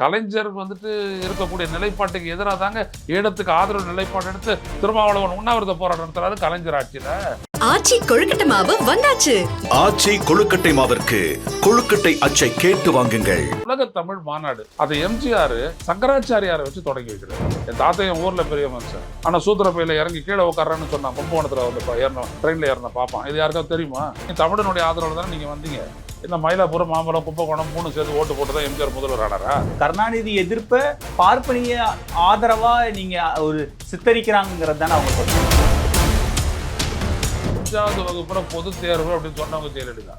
கலைஞர் வந்துட்டு இருக்கக்கூடிய நிலைப்பாட்டுக்கு எதிராக தாங்க ஈழத்துக்கு ஆதரவு நிலைப்பாடு எடுத்து திருமாவளவன் உண்ணாவிரத போராட்டம் நடத்துறாரு கலைஞர் ஆட்சியில. ஆச்சி கொழுக்கட்டை மாவு வந்தாச்சு. ஆச்சி கொழுக்கட்டை மாவிற்கு கொழுக்கட்டை அச்சை கேட்டு வாங்குங்கள். உலக தமிழ் மாநாடு. அதை எம்ஜிஆர் சங்கராச்சாரியாரை வச்சு தொடங்கி வைக்கிறார். என் தாத்தா என் ஊர்ல பெரிய மனுஷன். ஆனா சூத்திரப்பையில இறங்கி கீழே உட்காரன்னு சொன்னான் கும்பகோணத்துல வந்து ஏறணும் ட்ரெயின்ல ஏறின பார்ப்பான். இது யாருக்காவது தெரியுமா? நீ தமிழனுடைய ஆதரவு தானே நீங்க வந்தீங்க? இந்த மயிலாப்பூர் மாம்பழம் கும்பகோணம் மூணு சேர்த்து ஓட்டு போட்டு தான் எம்ஜிஆர் முதல்வர் ஆனாரா? கருணாநிதி எதிர்ப்ப பார்ப்பனிய ஆதரவா நீங்க ஒரு சித்தரிக்கிறாங்கிறது தானே அவங்க சொல்றாங்க அஞ்சாவது வகுப்புல பொது தேர்வு அப்படின்னு சொன்னவங்க ஜெயலலிதா.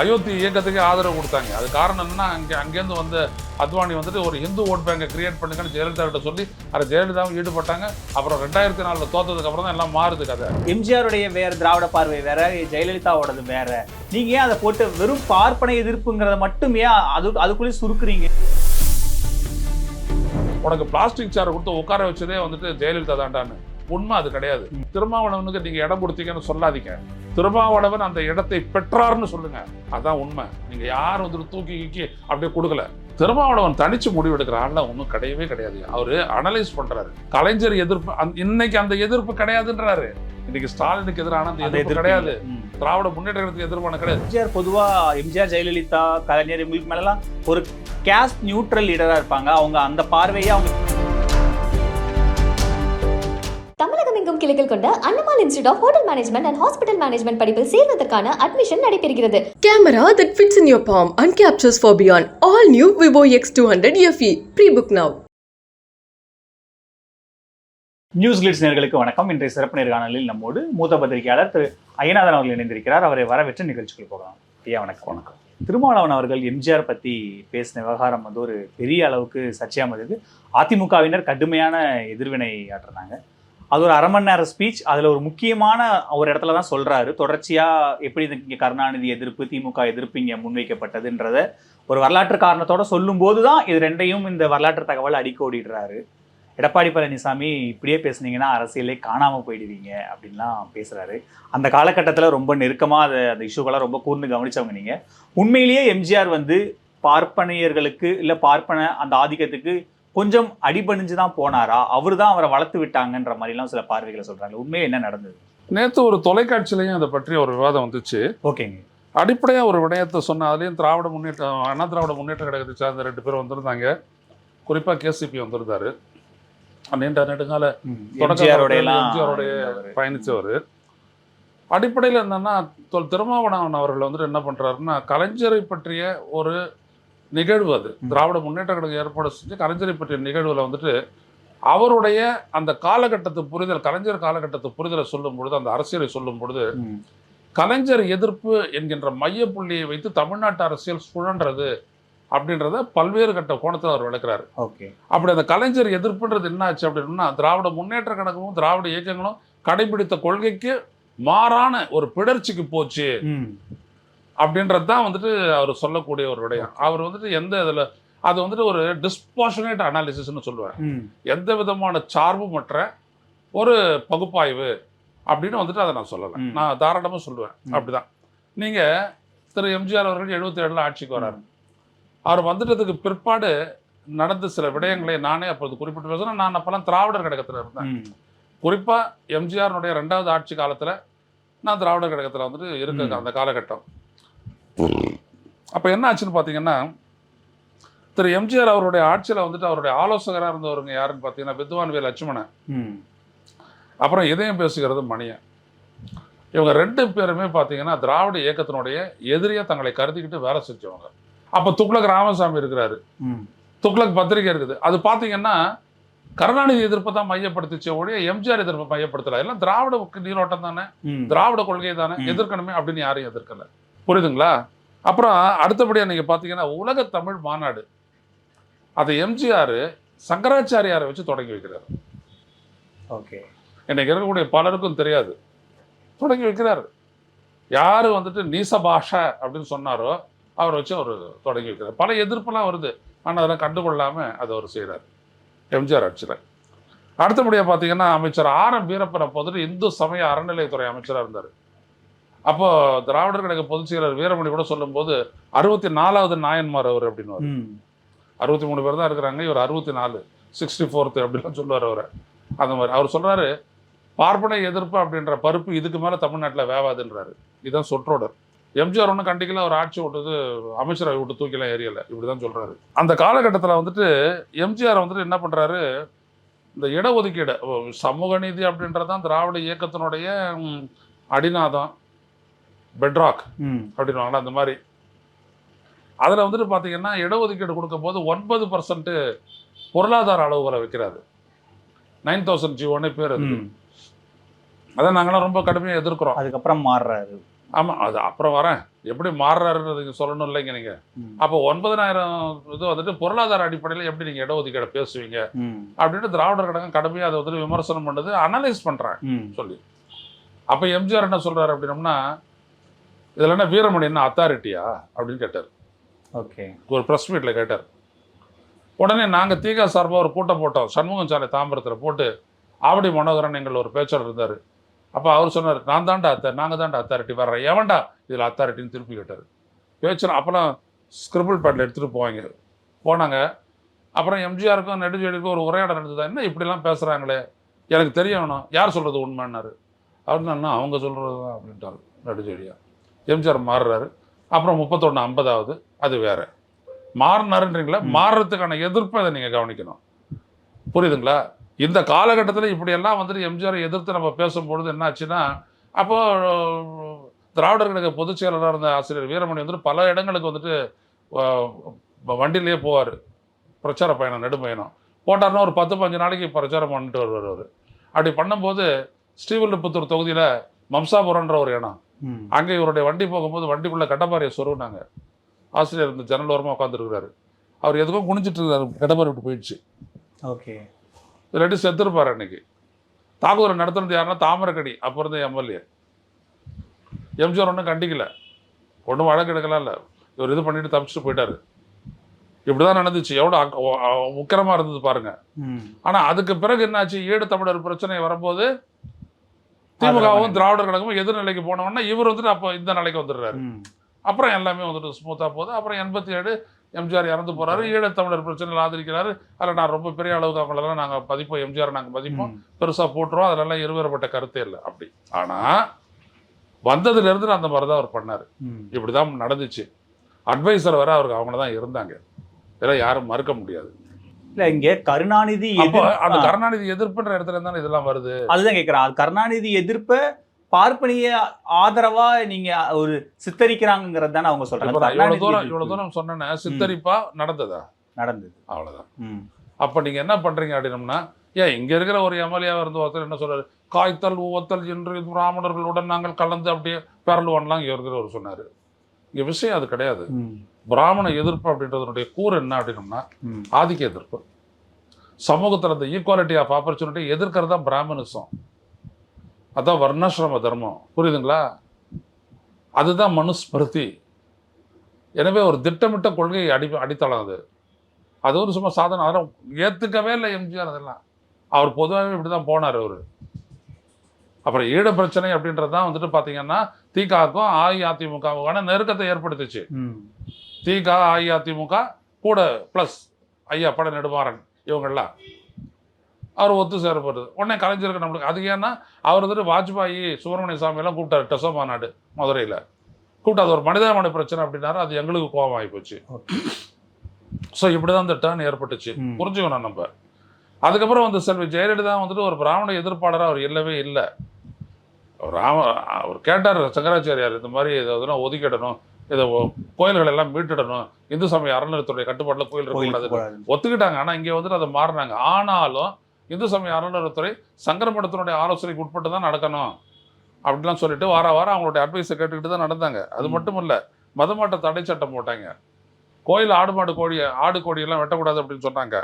அயோத்தி இயக்கத்துக்கு ஆதரவு கொடுத்தாங்க. அது காரணம் என்னன்னா அங்கே அங்கேருந்து வந்த அத்வானி வந்துட்டு ஒரு இந்து ஓட் பேங்கை கிரியேட் பண்ணுங்கன்னு ஜெயலலிதா கிட்ட சொல்லி அதை ஜெயலலிதாவும் ஈடுபட்டாங்க. அப்புறம் ரெண்டாயிரத்தி நாலுல தோத்ததுக்கு அப்புறம் தான் எல்லாம் மாறுது கதை. எம்ஜிஆருடைய வேற திராவிட பார்வை வேற ஜெயலலிதாவோடது வேற. நீங்க ஏன் அதை போட்டு வெறும் பார்ப்பன எதிர்ப்புங்கிறத மட்டும் ஏன் அது அதுக்குள்ளே சுருக்குறீங்க? உனக்கு பிளாஸ்டிக் சேர் கொடுத்து உட்கார வச்சதே வந்துட்டு ஜெயலலிதா தாண்டான்னு உண்மை அது கிடையாது. திருமாவளவனுக்கு நீங்க இடம் கொடுத்தீங்கன்னு சொல்லாதீங்க. திருமாவளவன் அந்த இடத்தை பெற்றார்னு சொல்லுங்க. அதான் உண்மை. நீங்க யாரும் வந்துட்டு தூக்கி கீக்கி அப்படியே கொடுக்கல. திருமாவளவன் தனிச்சு முடிவு எடுக்கிற ஆள்லாம் ஒன்றும் கிடையவே கிடையாது. அவரு அனலைஸ் பண்றாரு. கலைஞர் எதிர்ப்பு இன்னைக்கு அந்த எதிர்ப்பு கிடையாதுன்றாரு. இன்னைக்கு ஸ்டாலினுக்கு எதிரான அந்த எதிர்ப்பு. கிடையாது. திராவிட முன்னேற்றத்துக்கு எதிர்ப்பான கிடையாது. எம்ஜிஆர் பொதுவா எம்ஜிஆர் ஜெயலலிதா கலைஞர் இவங்களுக்கு மேலாம் ஒரு கேஸ்ட் நியூட்ரல் லீடரா இருப்பாங்க. அவங்க அந்த பார்வையை அவங்க தமிழகம் எங்கும் கிளைகள் கொண்ட Annamal institute of hotel management and hospital management படிப்பில் சேர்வதற்கான அட்மிஷன் நடைபெறுகிறது. Camera that fits in your palm and captures for beyond. All new Vivo X200 FE. Pre-book now. News glitz நேர்களுக்கு வணக்கம். இன்றைய சிறப்பு நேர்காணலில் நம்மோடு மூத்த பத்திரிகையாளர் திரு ஐயநாதன் அவர்கள் இணைந்திருக்கிறார். அவரை வரவேற்று நிகழ்ச்சிக்கு போகலாம். ஐயா வணக்கம். வணக்கம். திருமாவளவன் அவர்கள் எம்ஜிஆர் பத்தி பேசின விவகாரம் வந்து ஒரு பெரிய அளவுக்கு சர்ச்சையாமது அதிமுகவினர் கடுமையான எதிர்வினை ஆற்றுறாங்க அது ஒரு அரை மணி நேரம் ஸ்பீச் அதில் ஒரு முக்கியமான ஒரு இடத்துல தான் சொல்கிறாரு தொடர்ச்சியாக எப்படி இங்கே கருணாநிதி எதிர்ப்பு திமுக எதிர்ப்பு இங்கே முன்வைக்கப்பட்டதுன்றத ஒரு வரலாற்று காரணத்தோட சொல்லும்போது தான் இது ரெண்டையும் இந்த வரலாற்று தகவல் அடிக்கோடிடுறாரு எடப்பாடி பழனிசாமி இப்படியே பேசுனீங்கன்னா அரசியலே காணாமல் போயிடுவீங்க அப்படின்லாம் பேசுகிறாரு அந்த காலகட்டத்தில் ரொம்ப நெருக்கமாக அதை அந்த இஷ்யூக்கெல்லாம் ரொம்ப கூர்ந்து கவனித்தவங்க நீங்கள் உண்மையிலேயே எம்ஜிஆர் வந்து பார்ப்பனையர்களுக்கு இல்லை பார்ப்பன அந்த ஆதிக்கத்துக்கு கொஞ்சம் அடிபணிஞ்சு தான் போனாரா? அவர் தான் அவரை வளர்த்து விட்டாங்கன்ற மாதிரிலாம் சில பார்வைகளை சொல்றாங்க. உண்மையே என்ன நடந்தது? நேத்து ஒரு தொலைக்காட்சியிலையும் அதை பற்றி ஒரு விவாதம் வந்துச்சு. ஓகேங்க. அடிப்படையாக ஒரு விடயத்தை சொன்ன அதுலேயும் திராவிட முன்னேற்ற அண்ணா திராவிட முன்னேற்ற கழகத்தை சார்ந்த ரெண்டு பேர் வந்திருந்தாங்க. குறிப்பாக கேசிபி வந்திருந்தாரு. நீண்ட நெடுங்கால எம்ஜிஆரோடைய பயணித்தவர் அடிப்படையில் என்னன்னா திருமாவளவன் அவர்கள் வந்துட்டு என்ன பண்ணுறாருன்னா கலைஞரை பற்றிய ஒரு நிகழ்வு அது. திராவிட முன்னேற்ற கழகம் ஏற்பாடு செஞ்சு கலைஞரை பற்றிய நிகழ்வில் வந்துட்டு அவருடைய அந்த காலகட்டத்து புரிதல் கலைஞர் காலகட்டத்து புரிதலை சொல்லும் பொழுது அந்த அரசியலை சொல்லும் பொழுது. கலைஞர் எதிர்ப்பு என்கின்ற மையப்புள்ளியை வைத்து தமிழ்நாட்டு அரசியல் சுழன்றது அப்படின்றத பல்வேறு கட்ட கோணத்தில் அவர் விளக்குறாரு. ஓகே. அப்படி அந்த கலைஞர் எதிர்ப்புன்றது என்ன ஆச்சு அப்படின்னா திராவிட முன்னேற்ற கழகமும் திராவிட இயக்கங்களும் கடைபிடித்த கொள்கைக்கு மாறான ஒரு பிடர்ச்சிக்கு போச்சு. அப்படின்றது தான் வந்துட்டு அவர் சொல்லக்கூடிய ஒரு விடயம். அவர் வந்துட்டு எந்த இதில் அது வந்துட்டு ஒரு டிஸ்பாஷனேட் அனாலிசிஸ்னு சொல்லுவார். ம். எந்த விதமான சார்புமற்ற ஒரு பகுப்பாய்வு அப்படின்னு வந்துட்டு அதை நான் சொல்லலை. நான் தாராளமாக சொல்லுவேன். அப்படிதான். நீங்கள் திரு எம்ஜிஆர் அவர்கள் எழுபத்தி ஏழில் ஆட்சிக்கு வராரு. அவர் வந்துட்டதுக்கு பிற்பாடு நடந்த சில விடயங்களை நானே அப்போது குறிப்பிட்டு பேசுகிறேன் நான் அப்போல்லாம் திராவிடர் கழகத்தில் இருந்தேன். குறிப்பாக எம்ஜிஆருடைய ரெண்டாவது ஆட்சி காலத்தில் நான் திராவிடர் கழகத்தில் வந்துட்டு இருக்க. அந்த காலகட்டம். அப்போ என்ன ஆச்சுன்னு பார்த்தீங்கன்னா திரு எம்ஜிஆர் அவருடைய ஆட்சியில் வந்துட்டு அவருடைய ஆலோசகராக இருந்தவருங்க யாருன்னு பார்த்தீங்கன்னா வித்வான் வே லட்சுமணன். அப்புறம் இதயம் பேசுகிறது மணியன். இவங்க ரெண்டு பேருமே பார்த்தீங்கன்னா திராவிட இயக்கத்தினுடைய எதிரியாக தங்களை கருதிக்கிட்டு வேலை செஞ்சவங்க. அப்போ துக்ளக் ராமசாமி இருக்கிறாரு. துக்ளக் பத்திரிகை இருக்குது. அது பார்த்தீங்கன்னா கருணாநிதி எதிர்ப்பை தான் மையப்படுத்திச்சே ஒழிய எம்ஜிஆர் எதிர்ப்பை மையப்படுத்தல. எல்லாம் திராவிட நீரோட்டம் தானே? திராவிட கொள்கை தானே. எதிர்க்கணுமே அப்படின்னு யாரையும் எதிர்க்கல. புரியுதுங்களா? அப்புறம் அடுத்தபடியாக நீங்கள் பார்த்தீங்கன்னா உலக தமிழ் மாநாடு. அதை எம்ஜிஆர் சங்கராச்சாரியாரை வச்சு தொடங்கி வைக்கிறார். ஓகே. இன்னைக்கு இருக்கக்கூடிய பலருக்கும் தெரியாது. தொடங்கி வைக்கிறார். யார் வந்துட்டு நீச பாஷா அப்படின்னு சொன்னாரோ அவரை வச்சு அவர் தொடங்கி வைக்கிறார். பல எதிர்ப்பெல்லாம் வருது. ஆனால் அதெல்லாம் கண்டுகொள்ளாமல் அதை அவர் செய்கிறார் எம்ஜிஆர் ஆட்சியில். அடுத்தபடியாக பார்த்தீங்கன்னா அமைச்சர் ஆர் எம் வீரப்பன் அப்போ வந்துட்டு இந்து சமய அறநிலையத்துறை அமைச்சராக இருந்தார். அப்போ திராவிடர் கழக பொதுச் செயலர் வீரமணி கூட சொல்லும்போது அறுபத்தி நாலாவது நாயன்மார் அவர் அப்படின்னு அறுபத்தி மூணு பேர் தான் இருக்கிறாங்க இவர் அறுபத்தி நாலு சிக்ஸ்டி ஃபோர்த்து அப்படிலாம் சொல்லுவார் அவர். அந்த மாதிரி. அவர் சொல்றாரு பார்ப்பனை எதிர்ப்பு அப்படின்ற பருப்பு இதுக்கு மேலே தமிழ்நாட்டில் வேவாதுன்றாரு. இதுதான் சொற்றொடர். எம்ஜிஆர் ஒன்றும் கண்டிக்கல அவர் ஆட்சி விட்டது அமைச்சரவை விட்டு தூக்கிலாம் ஏரியல. இப்படி தான் சொல்கிறாரு அந்த காலகட்டத்தில் வந்துட்டு எம்ஜிஆர் வந்துட்டு என்ன பண்ணுறாரு இந்த இடஒதுக்கீடு சமூக நீதி அப்படின்றதான் திராவிட இயக்கத்தினுடைய அடிநாதம். பெட்ராக் அப்படின்வாங்களா அந்த மாதிரி. அதில் வந்துட்டு பார்த்தீங்கன்னா இடஒதுக்கீடு கொடுக்கும்போது ஒன்பது பர்சன்ட் பொருளாதார அளவுகளை வைக்கிறாரு. நைன் தௌசண்ட் ஜியோன்னு பேர் அது. அதை நாங்களாம் ரொம்ப கடுமையாக எதிர்க்கிறோம். அதுக்கப்புறம் மாறுறாரு. ஆமாம் அது அப்புறம் வரேன். எப்படி மாறுறாருன்றது சொல்லணும் இல்லைங்க நீங்கள். அப்போ ஒன்பதனாயிரம் இது வந்துட்டு பொருளாதார அடிப்படையில் எப்படி நீங்கள் இடஒதுக்கீடை பேசுவீங்க? அப்படின்னு திராவிடர் கழகம் கடுமையாக அதை வந்துட்டு விமர்சனம் பண்ணுது அனலைஸ் பண்ணுறாங்க ம். சொல்லி. அப்போ எம்ஜிஆர் என்ன சொல்றாரு அப்படின்னம்னா இதில் என்ன வீரமணி என்ன அத்தாரிட்டியா அப்படின்னு கேட்டார். ஓகே. ஒரு ப்ரெஸ் மீட்டில் கேட்டார். உடனே நாங்கள் தீகா சார்பாக ஒரு கூட்டம் போட்டோம். சண்முகம் சாலை தாம்பரத்தில் போட்டு ஆவடி மனோகரன் எங்கள் ஒரு பேச்சாளர் இருந்தார். அப்போ அவர் சொன்னார் நான் தான்டா அத்த நாங்கள் தான்டா அத்தாரிட்டி வர்றேன். எவன்டா இதில் அத்தாரிட்டின்னு திருப்பி கேட்டார். பேச்சு அப்போலாம் ஸ்கிரிபிள் பேட்டில் எடுத்துகிட்டு போவாங்க. போனாங்க. அப்புறம் எம்ஜிஆருக்கும் நெடுஞ்செடிக்கும் ஒரு உரையாடல் நடந்ததா? என்ன இப்படிலாம் பேசுகிறாங்களே எனக்கு தெரியணும் யார் சொல்கிறது உண்மைன்னாரு. அவர் என்ன அவங்க சொல்கிறது தான் அப்படின்ட்டாரு நெடுஞ்செடியா எம்ஜிஆர் மாறுறாரு. அப்புறம் முப்பத்தொன்று ஐம்பதாவது அது வேறு. மாறினாருன்றீங்களா? மாறுறதுக்கான எதிர்ப்பை அதை நீங்கள் கவனிக்கணும். புரியுதுங்களா? இந்த காலகட்டத்தில் இப்படியெல்லாம் வந்துட்டு எம்ஜிஆரை எதிர்த்து நம்ம பேசும்பொழுது என்னாச்சுன்னா அப்போது திராவிடர்களுக்கு திராவிடர் கழக பொதுச் செயலாளராக இருந்த ஆசிரியர் வீரமணி வந்துட்டு பல இடங்களுக்கு வந்துட்டு வண்டியிலேயே போவார். பிரச்சார பயணம் நெடும்பயணம். போட்டார்னா ஒரு பத்து பஞ்சு நாளைக்கு பிரச்சாரம் பண்ணிட்டு வருவார் அவர். அப்படி பண்ணும்போது ஸ்ரீவில்லிபுத்தூர் தொகுதியில் மம்சாபுரம்ன்ற ஒரு இடம். அங்கே இவருடைய வண்டி போகும்போது வண்டிக்குள்ளே கட்டப்பாறையை சொருவினாங்க ஆசிரியர் இந்த ஜன்னல் ஓரமாக உட்காந்துருக்கிறாரு அவர் எதுக்கும் குனிஞ்சிட்டு இருக்காரு. கட்டப்பாறை விட்டு போயிடுச்சு. ஓகே. இல்லாட்டி செத்துருப்பார் அன்னைக்கு. தாக்குதல் நடத்துனது யாருன்னா தாமரக்கடி அப்போ இருந்த எம்எல்ஏ. எம்ஜிஆர் ஒன்றும் கண்டிக்கல. ஒன்றும் வழக்கு எடுக்கலாம் இல்லை. இவர் இது பண்ணிட்டு தப்பிச்சுட்டு போயிட்டாரு. இப்படி தான் நடந்துச்சு எவ்வளோ உக்கிரமாக இருந்தது பாருங்க. ம். ஆனால் அதுக்கு பிறகு என்னாச்சு? ஈழ தமிழர் பிரச்சனை வரும்போது திமுகவும் திராவிடர் கழகமும் எதிர்நிலைக்கு போனவொடனே இவர் வந்துட்டு அப்போ இந்த நிலைக்கு வந்துடுறாரு. அப்புறம் எல்லாமே வந்துட்டு ஸ்மூத்தாக போகுது. அப்புறம் எண்பத்தி ஏழு எம்ஜிஆர் இறந்து போறாரு. ஈழத்தமிழர் பிரச்சனையில் ஆதரிக்கிறாரு. அதில் நான் ரொம்ப பெரிய அளவுக்கு அவங்களெல்லாம் நாங்கள் பதிப்போம். எம்ஜிஆர் நாங்கள் மதிப்போம் ம். பெருசாக போட்டுருவோம். அதிலெல்லாம் இருவேறுபட்ட கருத்தே இல்லை அப்படி. ஆனால் வந்ததுலேருந்து அந்த மாதிரி தான் அவர் பண்ணார். இப்படி தான் நடந்துச்சு. அட்வைசர் வர அவருக்கு அவங்க தான் இருந்தாங்க. இதெல்லாம் யாரும் மறுக்க முடியாது. இல்ல இங்க கருணாநிதி அந்த கருணாநிதி எதிர்ப்புன்ற இடத்துல தானே இதெல்லாம் வருது? அதுதான் கேக்குறேன். அது கருணாநிதி எதிர்ப்ப பார்ப்பனிய ஆதரவா நீங்க ஒரு சித்தரிக்கிறாங்கிறது தானே அவங்க சொல்றாங்க. நான் இவ்வளோ கருணாநிதி தூரம் எதிர்ப்பு. இவ்வளோ தூரம் சொன்னேன்னா சித்தரிப்பா நடந்ததா? நடந்தது. அவ்வளோதான் ம். அப்போ நீங்கள் என்ன பண்ணுறீங்க அப்படின்னம்னா ஏன் இங்கே இருக்கிற ஒரு எம்எல்ஏவாக இருந்து ஒருத்தர் என்ன சொல்றாரு? காய்த்தல் ஊவத்தல் என்று பிராமணர்களுடன் நாங்கள் கலந்து அப்படியே பெறலுவான்லாம் இங்கே இருக்கிற ஒரு சொன்னார். இங்கே விஷயம் அது கிடையாது. பிராமண எதிர்ப்பு அப்படின்றதனுடைய கூறு என்ன அப்படின்னம்னா ஆதிக்க எதிர்ப்பு. சமூகத்தில் அந்த ஈக்குவாலிட்டி ஆஃப் ஆப்பர்ச்சுனிட்டி எதிர்க்கிறது தான் பிராமணிசம். அதான் வர்ணாசிரம தர்மம். புரியுதுங்களா? அதுதான் மனுஸ்மிருதி. எனவே ஒரு திட்டமிட்ட கொள்கை அடி அடித்தளம் அது. அது ஒரு சும்மா சாதனம் அதெல்லாம் ஏற்றுக்கவே இல்லை எம்ஜிஆர் அதெல்லாம். அவர் பொதுவாகவே இப்படி தான் போனார் அவர். அப்புறம் ஈழ பிரச்சனை அப்படின்றது தான் வந்துட்டு பார்த்தீங்கன்னா திகாக்கும் அஇஅதிமுகவுக்கான நெருக்கத்தை ஏற்படுத்துச்சு. திக அஇஅதிமுக கூட ப்ளஸ் ஐயா பட நெடுமாறன் இவங்கெல்லாம். அவர் ஒத்து சேரப்படுது உடனே கலைஞருக்கு நம்மளுக்கு அது ஏன்னா அவர் வந்துட்டு வாஜ்பாயி சுப்பிரமணிய சாமியெல்லாம் கூப்பிட்டாரு டெசோ மாநாடு மதுரையில். கூப்பிட்டு அது ஒரு மனிதாமனை பிரச்சனை அப்படின்னாரு அது எங்களுக்கு கோபம் ஆகி போச்சு. ஸோ இப்படி தான் இந்த டேர்ன் ஏற்பட்டுச்சு. புரிஞ்சுக்கணும் நம்ம அதுக்கப்புறம் வந்து செல்வி ஜெயலலிதா வந்துட்டு ஒரு பிராமண எதிர்ப்பாளராக அவர் இல்லவே இல்லை. ராம அவர் கேட்டார் சங்கராச்சாரியார் இந்த மாதிரி இதை ஒதுக்கிடணும். இதை கோயில்கள் எல்லாம் மீட்டுடணும். இந்து சமய அறநிலையத்துடைய கட்டுப்பாட்டில் கோயில் இருக்கக்கூடாது. ஒத்துக்கிட்டாங்க. ஆனால் இங்கே வந்துட்டு அதை மாறினாங்க. ஆனாலும் இந்து சமய அறநிலையத்துறை சங்கரமடத்தினுடைய ஆலோசனைக்கு உட்பட்டு தான் நடக்கணும். அப்படிலாம் சொல்லிட்டு வார வாரம் அவங்களுடைய அட்வைஸை கேட்டுக்கிட்டு தான் நடந்தாங்க. அது. மட்டும் இல்லை மதமாட்ட தடை சட்டம் போட்டாங்க. கோயில் ஆடு மாடு கோழி ஆடு கோழியெல்லாம் வெட்டக்கூடாது அப்படின்னு சொன்னாங்க.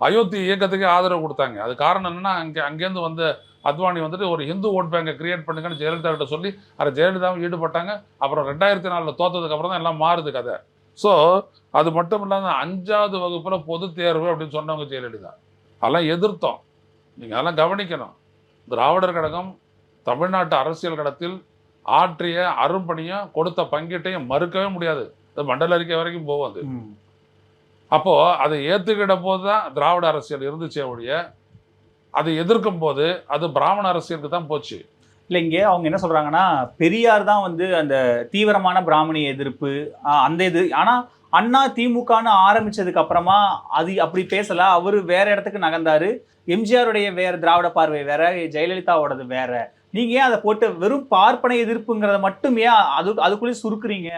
அயோத்தி இயக்கத்துக்கே ஆதரவு கொடுத்தாங்க. அது காரணம் என்னன்னா அங்கே அங்கேருந்து வந்து அத்வானி வந்துட்டு ஒரு ஹிந்து ஓட் பேங்கை கிரியேட் பண்ணுங்கன்னு ஜெயலலிதா கிட்ட சொல்லி அதை ஜெயலலிதாவும் ஈடுபட்டாங்க. அப்புறம் ரெண்டாயிரத்தி நாலில் தோத்ததுக்கு அப்புறம் தான் எல்லாம் மாறுது கதை. ஸோ அது மட்டும் இல்லாமல் அஞ்சாவது வகுப்புல பொது தேர்வு அப்படின்னு சொன்னவங்க ஜெயலலிதா. அதெல்லாம் எதிர்த்தோம். நீங்கள் அதெல்லாம் கவனிக்கணும். திராவிடர் கழகம் தமிழ்நாட்டு அரசியல் களத்தில் ஆற்றிய அரும்பணியும் கொடுத்த பங்கீட்டையும் மறுக்கவே முடியாது. இது மண்டல அறிக்கை வரைக்கும் போகும் அது ம். அப்போ அதை ஏத்துக்கிட்ட போது தான் திராவிட அரசியல் இருந்துச்சே ஒழிய அதை எதிர்க்கும் போது அது பிராமண அரசியலுக்கு தான் போச்சு. இல்ல இங்க அவங்க என்ன சொல்றாங்கன்னா பெரியார் தான் வந்து அந்த தீவிரமான பிராமணிய எதிர்ப்பு அந்த இது. ஆனா அண்ணா திமுகன்னு ஆரம்பிச்சதுக்கு அப்புறமா அது அப்படி பேசல. அவரு வேற இடத்துக்கு நகர்ந்தாரு. எம்ஜிஆருடைய வேற திராவிட பார்வை வேற ஜெயலலிதாவோடது வேற. நீங்க ஏன் அதை போட்டு வெறும் பார்ப்பன எதிர்ப்புங்கிறத மட்டும் ஏன் அது அதுக்குள்ளே சுருக்குறீங்க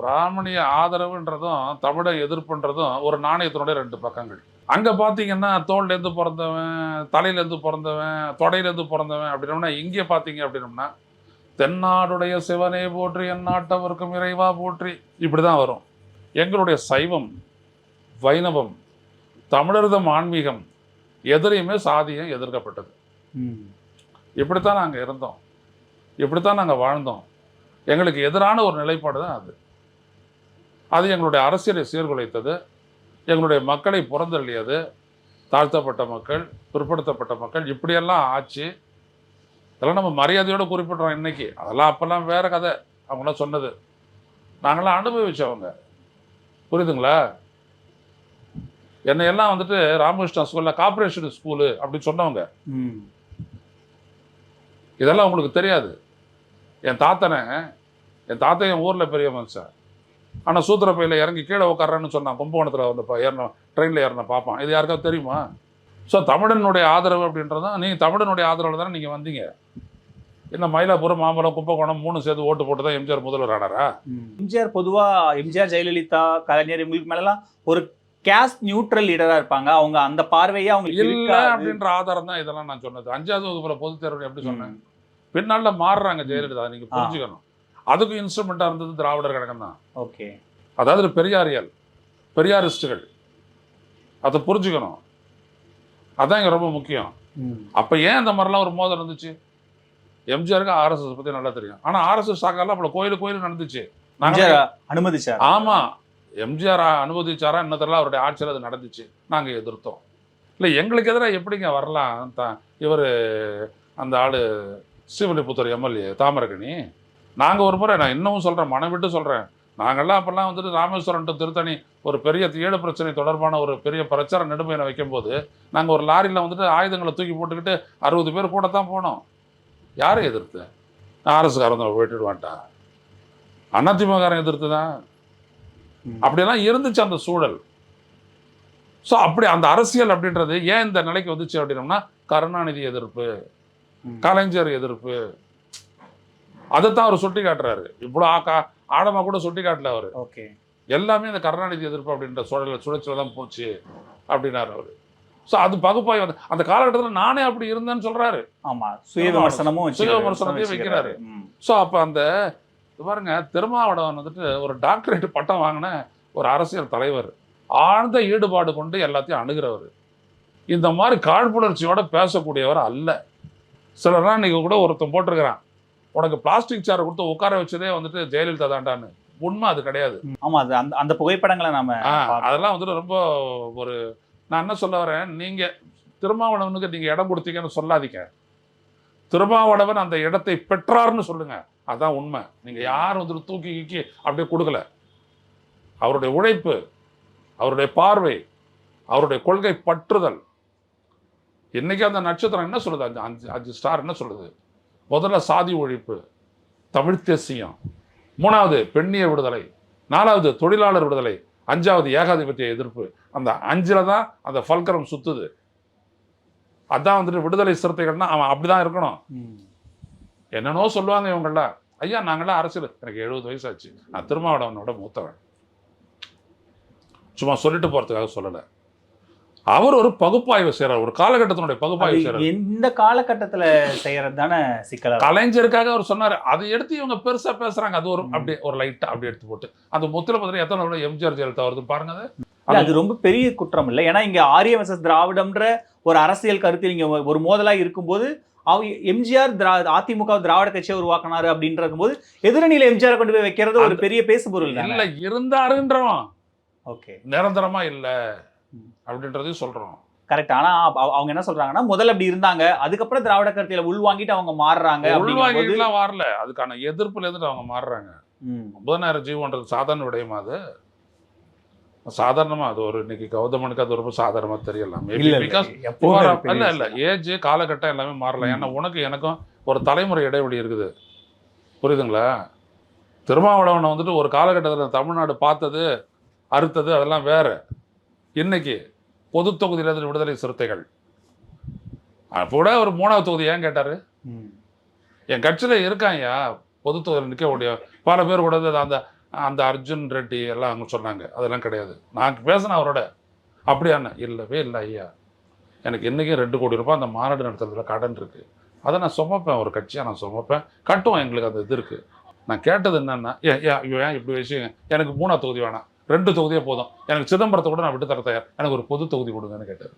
பிராமணிய ஆதரவுன்றதும் தமிழ எதிர்ப்புன்றதும் ஒரு நாணயத்தினுடைய ரெண்டு பக்கங்கள். அங்க பாத்தீங்கன்னா தோல்ல இருந்து பிறந்தவன் தலையில இருந்து பிறந்தவன் தொடையில இருந்து பிறந்தவன் அப்படின்னோம்னா இங்க பாத்தீங்க அப்படின்னோம்னா தென்னாடுடைய சிவனே போற்றி என் நாட்டவர்க்கும் இறைவா போற்றி. இப்படிதான் வரும். எங்களுடைய சைவம் வைணவம் தமிழர்தம் ஆன்மீகம் எதிரையுமே சாதியம் எதிர்க்கப்பட்டது. இப்படித்தான் நாங்கள் இருந்தோம். இப்படித்தான் நாங்கள் வாழ்ந்தோம். எங்களுக்கு எதிரான ஒரு நிலைப்பாடு தான் அது. அது எங்களுடைய அரசியலை சீர்குலைத்தது. எங்களுடைய மக்களை புறந்தள்ளியது தாழ்த்தப்பட்ட மக்கள் பிற்படுத்தப்பட்ட மக்கள் இப்படியெல்லாம் ஆச்சு. இதெல்லாம் நம்ம மரியாதையோடு குறிப்பிட்றோம் இன்னைக்கு. அதெல்லாம் அப்போல்லாம் வேற கதை. அவங்களாம் சொன்னது. நாங்களாம் அனுபவிச்சவங்க. புரியுதுங்களா? என்னை எல்லாம் வந்துட்டு ராமகிருஷ்ணா ஸ்கூலில் கார்ப்பரேஷன் ஸ்கூலு அப்படின்னு சொன்னவங்க. இதெல்லாம் உங்களுக்கு தெரியாது. என் தாத்தனை என் தாத்தா என் ஊரில் பெரிய மனுஷன். ஆனால் சூத்திரப்பையில் இறங்கி கீழே உட்கார்றேன்னு சொன்னான். கும்பகோணத்தில் வந்து ஏறின ட்ரெயினில் ஏறின பார்ப்பான் இது யாருக்காவது தெரியுமா? ஸோ தமிழனுடைய ஆதரவு அப்படின்றதும் நீ தமிழனுடைய ஆதரவு தானே நீங்கள் வந்தீங்க. என்ன மயிலாப்பூர் மாம்பழம் கும்பகோணம் மூணு சேர்த்து ஓட்டு போட்டு தான் எம்ஜிஆர் முதல்வர் ஆனாரா. எம்ஜிஆர் பொதுவா எம்ஜிஆர் ஜெயலலிதா கலைஞர் இவங்களுக்கு மேலலாம் ஒரு கேஸ்ட் நியூட்ரல் லீடரா இருப்பாங்க. அவங்க அந்த பார்வையே அவங்களுக்கு இல்லை. அப்படின்ற ஆதாரம் தான் இதெல்லாம் நான் சொன்னது. அஞ்சாவது வகுப்புல பொதுத் தேர்வு எப்படி சொன்னேன்? பின்னால மாறுறாங்க ஜெயலலிதா. நீங்க ஆ. புரிஞ்சுக்கணும். அதுக்கும் இன்ஸ்ட்ருமெண்ட்டாக இருந்தது திராவிடர் கழகம் தான் ஓகே. அதாவது பெரியாரியல் பெரியாரிஸ்டுகள். அதை புரிஞ்சுக்கணும். அதான் இங்க ரொம்ப முக்கியம். அப்ப ஏன் இந்த மாதிரிலாம் ஒரு மோதல் இருந்துச்சு எம்ஜிஆருக்கு ஆர்எஸ்எஸ் பத்தி நல்லா தெரியும். ஆனா ஆர்எஸ்எஸ் சாக்கால அப்போ கோயில் கோயில் நடந்துச்சு. நாங்க எம்ஜிஆர் அனுமதிச்சார்? ஆமா. எம்ஜிஆர் அனுமதிச்சாரா என்ன தெரியல அவருடைய ஆட்சியில் அது நடந்துச்சு. நாங்க எதிர்த்தோம். இல்லை எங்களுக்கு எதிராக எப்படிங்க வரலாம்? த- இவரு அந்த ஆளு ஸ்ரீவில்லிபுத்தூர் எம்எல்ஏ தாமரகனி. நாங்க ஒரு முறை நான் இன்னமும் சொல்றேன் மனம் விட்டு சொல்றேன். நாங்கெல்லாம் அப்பெல்லாம் வந்துட்டு ராமேஸ்வரம் to திருத்தணி ஒரு பெரிய ஈழ பிரச்சனை தொடர்பான ஒரு பெரிய பிரச்சார நெடுமையினை வைக்கும்போது நாங்க ஒரு லாரியில வந்துட்டு ஆயுதங்களை தூக்கி போட்டுக்கிட்டு அறுபது பேர் கூட தான் போனோம். யாரை எதிர்த்து? ஆர்எஸ்காரன் விட்டுடுவான்ட்டா அதிமுககாரன் எதிர்த்து தான். அப்படியெல்லாம் இருந்துச்சு அந்த சூழல். ஸோ அப்படி அந்த அரசியல் அப்படின்றது ஏன் இந்த நிலைக்கு வந்துச்சு அப்படின்னம்னா கருணாநிதி எதிர்ப்பு. கலைஞர் எதிர்ப்பு அதைத்தான் அவர் சுட்டி காட்டுறாரு. இவ்வளோ ஆக்கா ஆழமா கூட சுட்டி காட்டல அவர். ஓகே. எல்லாமே இந்த கருணாநிதி எதிர்ப்பு அப்படின்ற சூழல சுழற்சியில் தான் போச்சு அப்படின்னாரு அவர். ஸோ அது பகுப்பாய் வந்து அந்த காலகட்டத்தில் நானே அப்படி இருந்தேன்னு சொல்றாரு. ஆமா சுய விமர்சனமும் சுய விமர்சனத்தையும். வைக்கிறாரு. ஸோ அப்போ அந்த பாருங்க திருமாவளவன் வந்துட்டு ஒரு டாக்டரேட் பட்டம் வாங்கின ஒரு அரசியல் தலைவர். ஆழ்ந்த ஈடுபாடு கொண்டு எல்லாத்தையும் அணுகிறவர். இந்த மாதிரி காழ்ப்புணர்ச்சியோட பேசக்கூடியவர் அல்ல. சிலர்லாம் இன்னைக்கு கூட ஒருத்தன் போட்டிருக்கிறான். உனக்கு பிளாஸ்டிக் சேரை கொடுத்து உட்கார வச்சதே வந்துட்டு ஜெயலலிதா தாண்டான்னு. உண்மை அது கிடையாது. ஆமா அது அந்த அந்த புகைப்படங்களை நாம. அதெல்லாம் வந்துட்டு ரொம்ப ஒரு நான் என்ன சொல்ல வரேன் நீங்க திருமாவளவனுக்கு நீங்க இடம் கொடுத்தீங்கன்னு சொல்லாதீங்க. திருமாவளவன் அந்த இடத்தை பெற்றார்னு சொல்லுங்க. அதான் உண்மை. நீங்க யாரும் வந்துட்டு தூக்கி கீக்கி அப்படியே கொடுக்கல. அவருடைய உழைப்பு அவருடைய பார்வை அவருடைய கொள்கை பற்றுதல். இன்னைக்கு அந்த நட்சத்திரம் என்ன சொல்லுது? அஞ்சு அஞ்சு ஸ்டார் என்ன சொல்லுது? முதல்ல சாதி ஒழிப்பு தமிழ் தேசியம் மூணாவது பெண்ணிய விடுதலை நாலாவது தொழிலாளர் விடுதலை அஞ்சாவது ஏகாதிபத்திய எதிர்ப்பு. அந்த அஞ்சில் தான் அந்த ஃபல்கரம் சுத்துது. அதான் வந்துட்டு விடுதலை சிறுத்தைகள்னா அவன் அப்படிதான் இருக்கணும். என்னென்னோ சொல்லுவாங்க இவங்கெல்லாம் ஐயா நாங்களாம் அரசியல். எனக்கு எழுபது வயசாச்சு. நான் திருமாவளவனோட மூத்தவன். சும்மா சொல்லிட்டு போறதுக்காக சொல்லலை. அவர் ஒரு பகுப்பாய்வு செய்கிறார் ஒரு காலகட்டத்தினுடைய பகுப்பாய்வு செய்கிறார் எந்த காலகட்டத்துல செய்யறது தானே சிக்கலா. கலைஞருக்காக அவர் சொன்னார். அதை எடுத்து இவங்க பெருசா பேசுறாங்க. அது ஒரு. அப்படியே ஒரு லைட்டா அப்படியே எடுத்து போட்டு. அந்த முத்துல பத்திரம் எத்தனை எம்ஜிஆர் ஜெயலலிதா வருது பாருங்க அது. ரொம்ப பெரிய குற்றம் இல்லை. ஏன்னா இங்க ஆரிய வர்சஸ் திராவிடம்ன்ற ஒரு அரசியல் கருத்து நீங்க ஒரு மோதலா இருக்கும்போது அவ எம்ஜிஆர் திரா அதிமுக திராவிட கட்சியை உருவாக்கினாரு அப்படின்ற போது எதிரணியில எம்ஜிஆர் கொண்டு போய் வைக்கிறது ஒரு பெரிய பேசுபொருள் இல்ல இருந்தாருன்றோம் ஓகே. நிரந்தரமா இல்ல. அப்படின்றதையும் சொல்றோம். கரெக்ட் ஆனா அவ- அவங்க என்ன சொல்றாங்கன்னா முதல்ல அப்படி இருந்தாங்க. அதுக்கப்புறம் திராவிட கருத்தியில உள்வாங்கிட்டு அவங்க மாறுறாங்க உள்வாங்கிட்டுலாம் வரல. அதுக்கான எதிர்ப்புல இருந்து அவங்க மாறுறாங்க. ம், முப்பதனாயிரம் ஜீவன்றது சாதாரண விடயமா அது? சாதாரணமா அது ஒரு இன்னைக்கு கௌதமனுக்கு அது ரொம்ப சாதாரணமா தெரியலாம் இல்ல இல்ல. ஏஜ் காலகட்டம் எல்லாமே மாறலாம் ஏன்னா உனக்கு எனக்கும் ஒரு தலைமுறை இடைவெளி இருக்குது. புரியுதுங்களா? திருமாவளவனை வந்துட்டு ஒரு காலகட்டத்தில் தமிழ்நாடு பார்த்தது அறுத்தது அதெல்லாம் வேற. இன்னைக்கு பொது தொகுதியிலிருந்து விடுதலை சிறுத்தைகள். கூட ஒரு மூணாவது தொகுதி ஏன் கேட்டாரு? ம். என் கட்சியில் இருக்காங்கய்யா பொது தொகுதியில் நிற்கக்கூடிய பல பேர் கூட அந்த அந்த அர்ஜுன் ரெட்டி எல்லாம் அவங்க சொன்னாங்க. அதெல்லாம் கிடையாது. நான் பேசினேன் அவரோட. அப்படியாண்ணே இல்லவே இல்லை ஐயா. எனக்கு இன்றைக்கும் ரெண்டு கோடி ரூபாய் அந்த மாநாடு நடத்துறதுல கடன் இருக்குது அதை நான் சுமப்பேன். ஒரு கட்சியாக நான் சுமப்பேன். கட்டுவோம் எங்களுக்கு அந்த இது இருக்குது நான் கேட்டது என்னன்னா ஏன் ஏன் இப்படி விஷயம் எனக்கு மூணாவது தொகுதி வேணாம். ரெண்டு தொகுதியே போதும். எனக்கு சிதம்பரத்தை கூட நான் விட்டு தர தயார். எனக்கு ஒரு பொது தொகுதி கொடுங்கன்னு கேட்டார்.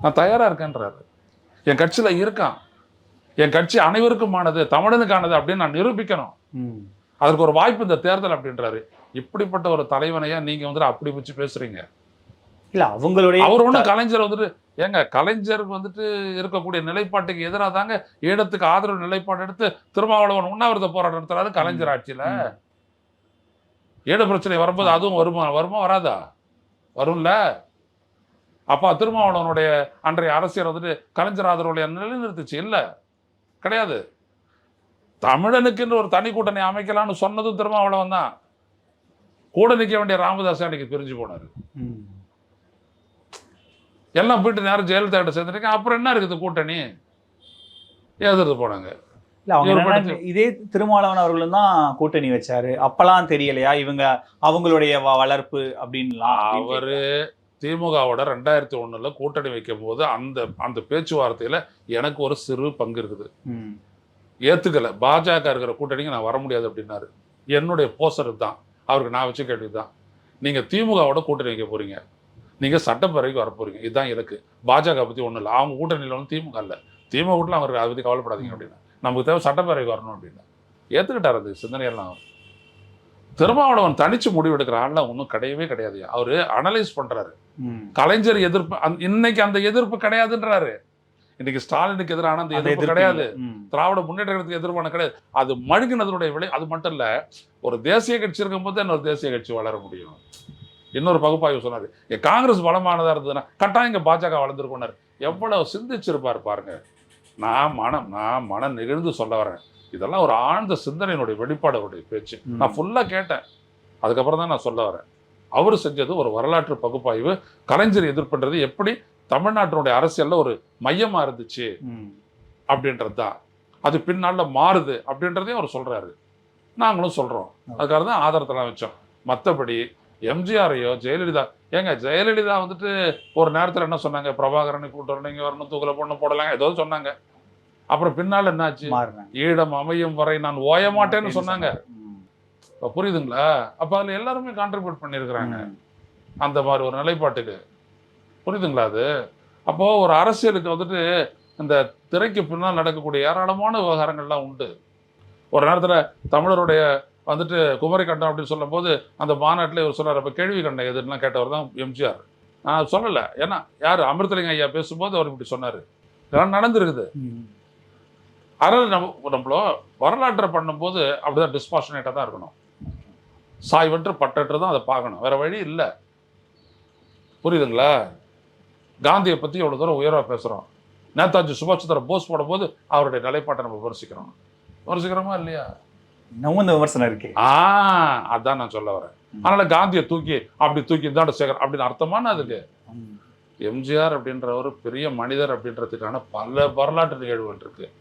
நான் தயாராக இருக்கேன்றாரு. என் கட்சியில் இருக்கான். என் கட்சி அனைவருக்குமானது தமிழனுக்கானது அப்படின்னு நான் நிரூபிக்கணும். அதற்கு ஒரு வாய்ப்பு இந்த தேர்தல் அப்படின்றாரு. இப்படிப்பட்ட ஒரு தலைவனையா நீங்க வந்துட்டு அப்படி வச்சு பேசுறீங்க. இல்ல அவங்களுடைய அவர் ஒன்றும் கலைஞர் வந்துட்டு ஏங்க கலைஞருக்கு வந்துட்டு இருக்கக்கூடிய நிலைப்பாட்டுக்கு எதிராக தாங்க ஈழத்துக்கு ஆதரவு நிலைப்பாடு எடுத்து திருமாவளவன் உண்ணாவிரத போராட்டம் நடத்துறாரு கலைஞர் ஆட்சியில. ஈழ பிரச்சனை வரும்போது அதுவும் வருமா? வருமா? வராதா? வரும்ல? அப்பா திருமாவளவனுடைய அன்றைய அரசியல் வந்துட்டு கலைஞர் ஆதரவுடைய நிலைநிறுத்துச்சு. இல்ல. கிடையாது. தமிழனுக்குன்னு ஒரு தனி கூட்டணி அமைக்கலாம்னு சொன்னதும் திருமாவளவன் தான். கூட நிற்க வேண்டிய ராமதாஸ் அன்னைக்கு பிரிஞ்சு போனாரு. எல்லாம் போயிட்டு நேரம் ஜெயலலிதா கிட்ட சேர்ந்துருக்கேன் அப்புறம் என்ன இருக்குது கூட்டணி? எதிர்த்து போனாங்க. இல்ல அவங்க இதே திருமாவளவன் அவர்களும் தான் கூட்டணி வச்சாரு. அப்பெல்லாம் தெரியலையா? இவங்க அவங்களுடைய வளர்ப்பு அப்படின்லாம் அவரு திமுகவோட ரெண்டாயிரத்தி ஒண்ணுல கூட்டணி வைக்கும் போது அந்த அந்த பேச்சுவார்த்தையில எனக்கு ஒரு சிறு பங்கு இருக்குது. ஏத்துக்கல. பாஜக இருக்கிற கூட்டணிக்கு நான் வர முடியாது அப்படின்னாரு. என்னுடைய போஸ்டர் தான் அவருக்கு நான் வச்ச கேள்வி தான். நீங்க திமுகவோட கூட்டணி வைக்க போறீங்க. நீங்க சட்டப்பேரவைக்கு வர போறீங்க. இதுதான் இலக்கு. பாஜக பத்தி ஒண்ணும் இல்லை. அவங்க கூட்டணியில வந்து திமுக இல்ல. திமுக கூட்டில் அவருக்கு அதை பத்தி கவலைப்படாதீங்க அப்படின்னு. நமக்கு தேவை சட்டப்பேரவைக்கு வரணும் அப்படின்னு. ஏத்துக்கிட்டார் அது சிந்தனையெல்லாம். அவர் திருமாவளவன் தனிச்சு முடிவு எடுக்கிற ஆள்லாம் ஒன்றும் கிடையவே கிடையாது. அவரு அனலைஸ் பண்றாரு. ம். கலைஞர் எதிர்ப்பு அந்த- இன்னைக்கு அந்த எதிர்ப்பு கிடையாதுன்றாரு. இன்னைக்கு ஸ்டாலினுக்கு எதிரான அந்த எதிர்ப்பு கிடையாது. திராவிட முன்னேற்றத்துக்கு எதிர்ப்பான கிடையாது. அது மழுங்கினதனுடைய விலை அது மட்டும் இல்ல ஒரு தேசிய கட்சி இருக்கும்போது இன்னொரு தேசிய கட்சி வளர முடியும். இன்னொரு பகுப்பாய்வு சொன்னாரு. காங்கிரஸ் பலமானதா இருந்ததுன்னா கட்டாயம் இங்க பாஜக வளர்ந்துருக்கோனாரு எவ்வளவு சிந்திச்சிருப்பாரு பாருங்க. நான் மனம் நான் மனம் நெகிழ்ந்து சொல்ல வரேன். இதெல்லாம் ஒரு ஆழ்ந்த சிந்தனையினுடைய வெளிப்பாடு அவருடைய பேச்சு. நான் ஃபுல்லா கேட்டேன். அதுக்கப்புறம் தான் நான் சொல்ல வரேன். அவர் செஞ்சது ஒரு வரலாற்று பகுப்பாய்வு. கலைஞர் எதிர்ப்புன்றது எப்படி தமிழ்நாட்டினுடைய அரசியல்ல ஒரு மையமா இருந்துச்சு. அப்படின்றது தான் அது பின்னால மாறுது அப்படின்றதையும் அவர் சொல்றாரு. நாங்களும் சொல்றோம். அதுக்காக தான் ஆதாரத்தெல்லாம் வச்சோம். மற்றபடி எம்ஜிஆரையோ ஜெயலலிதா ஏங்க ஜெயலலிதா வந்துட்டு ஒரு நேரத்தில் என்ன சொன்னாங்க? பிரபாகரனை கூட்டு வரணும் இங்கே வரணும் தூக்கில பொண்ணு போடலாம் ஏதோ சொன்னாங்க. அப்புறம் பின்னால் என்னாச்சு. ஈழம் அமையும் வரை நான் ஓய மாட்டேன்னு சொன்னாங்க. இப்ப புரியுதுங்களா? அப்ப அதுல எல்லாருமே கான்ட்ரிபியூட் பண்ணியிருக்கிறாங்க. அந்த மாதிரி ஒரு நிலைப்பாட்டுக்கு. புரியுதுங்களா அது? அப்போ ஒரு அரசியலுக்கு வந்துட்டு இந்த திரைக்கு பின்னால் நடக்கக்கூடிய ஏராளமான விவகாரங்கள்லாம் உண்டு. ஒரு நேரத்துல தமிழருடைய வந்துட்டு குமரி கண்டம் அப்படின்னு சொல்லும்போது அந்த மாநாட்டில் இவர் சொன்னார். அப்போ கேள்வி கண்டம் எதுன்னா கேட்டவர் தான் எம்ஜிஆர். நான் சொல்லலை. ஏன்னா யார்? அமிர்தலிங்க ஐயா பேசும்போது அவர் இப்படி சொன்னார். இதெல்லாம் நடந்திருக்குது. அதனால் நம்ம நம்மளோ வரலாற்றை பண்ணும்போது அப்படிதான் டிஸ்பாஷனேட்டாக தான் இருக்கணும். சாய்வற்று பட்டற்று தான் அதை பார்க்கணும். வேறு வழி இல்லை. புரியுதுங்களா? காந்தியை பற்றி எவ்வளோ தூரம் உயர்வாக பேசுகிறோம் நேதாஜி சுபாஷ் சந்திர போஸ் போடும்போது அவருடைய நிலைப்பாட்டை நம்ம விமர்சிக்கிறோம். விமர்சிக்கிறோமா இல்லையா? இந்த விமர்சனம் இருக்கு. ஆ அதான் நான் சொல்ல வரேன். அதனால காந்தியை தூக்கி அப்படி தூக்கி இந்தாண்ட சேகர் அப்படின்னு அர்த்தமான அதுக்கு. எம்ஜிஆர் அப்படின்ற ஒரு பெரிய மனிதர் அப்படின்றதுக்கான பல வரலாற்று நிகழ்வுகள் இருக்கு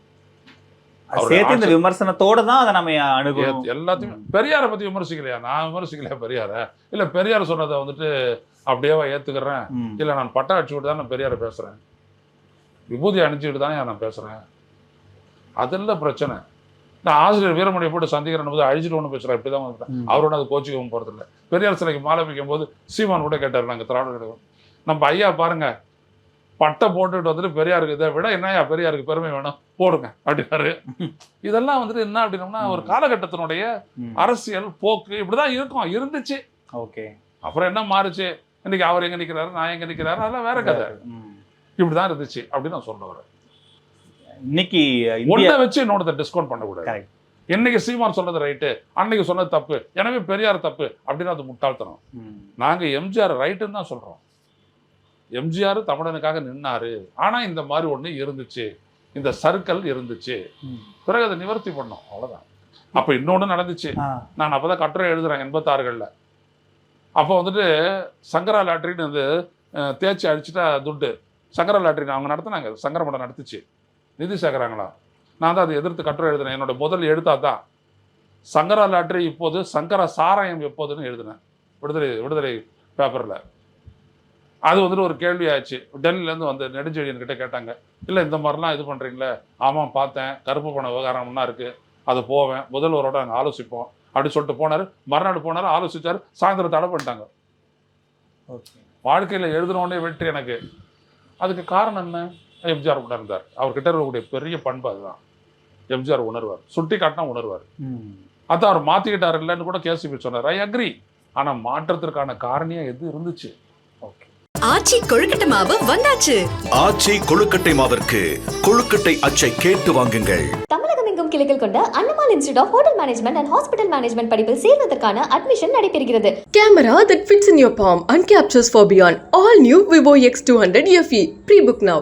சேர்த்து இந்த விமர்சனத்தோட தான் அதை நம்ம அணுகணும். எ- எல்லாத்தையுமே பெரியாரை பத்தி விமர்சிக்கலையா? நான் விமர்சிக்கலையா பெரியார? இல்ல பெரியார் சொன்னதை வந்துட்டு அப்படியேவா ஏத்துக்கிறேன். இல்ல நான் பட்டா அடிச்சுட்டு தான் நான் பெரியாரை பேசுறேன். விபூதி அணிஞ்சுக்கிட்டு தானே நான் பேசுறேன். அதில் பிரச்சனை. நான் ஆசிரியர் வீரமணியை போட்டு சந்திக்கிறேன் போது அழிச்சிட்டு ஒன்று பேசுறேன் இப்படிதான் வந்துட்டேன் ம். அவரோட அது கோச்சிக்கவும் போறதில்ல பெரியார் சிலைக்கு மாலை வைக்கும் போது சீமான் கூட கேட்டார் நாங்கள் திராவிட நம்ம ஐயா பாருங்க பட்டை போட்டுட்டு வந்துட்டு பெரியாருக்கு இதை விட என்னய்யா பெரியாருக்கு பெருமை வேணும்? போடுங்க அப்படின்னாரு. இதெல்லாம் வந்துட்டு என்ன அப்படின்னோம்னா ஒரு காலகட்டத்தினுடைய. அரசியல் போக்கு இப்படிதான் இருக்கும் இருந்துச்சு. ஓகே. அப்புறம் என்ன மாறுச்சு? இன்னைக்கு அவர் எங்க நிக்கிறாரு நான் எங்க நிக்கிறாரு அதெல்லாம் வேற கதை. இப்படிதான் இருந்துச்சு அப்படின்னு நான் சொல்ல வரேன். இன்னைக்கு ஒன்றை வச்சு இன்னொருத்த டிஸ்கவுண்ட் பண்ணக்கூடாது. Correct. இன்னைக்கு சீமான் சொன்னது ரைட்டு அன்னைக்கு சொன்னது தப்பு. எனவே பெரியார் தப்பு அப்படின்னு அது முட்டாள்தனம். ம். நாங்க எம்ஜிஆர் ரைட்டுன்னு தான் சொல்றோம். எம்ஜிஆர் தமிழனுக்காக நின்னாரு. ஆனா இந்த மாதிரி ஒண்ணு இருந்துச்சு. இந்த சர்க்கிள் இருந்துச்சு. பிறகு அதை நிவர்த்தி பண்ணோம். அவ்வளவுதான். அப்ப இன்னொன்னு நடந்துச்சு. நான் அப்பதான் கட்டுரை எழுதுறேன் எண்பத்தாறுகளில். அப்போ வந்துட்டு சங்கரா லாட்ரின்னு வந்து தேய்ச்சி அடிச்சுட்டா துட்டு. சங்கரா லாட்ரின்னு அவங்க நடத்துனாங்க. சங்கர மடம் நடத்துச்சு. நிதி சேர்க்குறாங்களா நான் தான் அதை எதிர்த்து கட்டுரை எழுதினேன். என்னோட முதல் எழுத்தா தான் சங்கரா லாட்ரி இப்போது சங்கர சாராயம் எப்போதுன்னு எழுதினேன். விடுதலை விடுதலை பேப்பரில் அது வந்துட்டு ஒரு கேள்வி ஆச்சு டெல்லியிலேருந்து வந்து நெடுஞ்செழியன் கிட்ட கேட்டாங்க. இல்லை இந்த மாதிரிலாம் இது பண்ணுறீங்களே ஆமாம் பார்த்தேன். கருப்பு பண விவகாரம்லாம் இருக்குது அது போவேன். முதல்வரோட அங்கே ஆலோசிப்போம். அப்படி சொல்லிட்டு போனார். மறுநாள் போனார் ஆலோசிச்சார். சாயந்தரம் தடை பண்ணிட்டாங்க. ஓகே. வாழ்க்கையில் எழுதினோடனே வெற்றி எனக்கு. அதுக்கு காரணம் என்ன? எம்ஜிஆர் உணர்ந்தார். அவர்கிட்ட இருக்கக்கூடிய பெரிய பண்பு அதுதான். எம்ஜிஆர் உணர்வார். சுட்டி காட்டினா உணர்வார். அதான் அவர் மாற்றிக்கிட்டார் இல்லைன்னு கூட கேசிபி சொன்னார். ஐ அக்ரி ஆனால் மாற்றத்திற்கான காரணியம் எது இருந்துச்சு? ஓகே ஆச்சி கொழுக்கட்டை மாவு வந்தாச்சு. ஆச்சி கொழுக்கட்டை மாவிற்கு கொழுக்கட்டை அச்சை கேட்டு வாங்குங்கள். தமிழகம் எங்கும் கிளைகள் கொண்ட Annamal institute of hotel management and hospital management படிப்பில் சேர்வதற்கான அட்மிஷன் நடைபெறுகிறது. Camera that fits in your palm and captures for beyond. All new Vivo X200 FE. Pre-book now.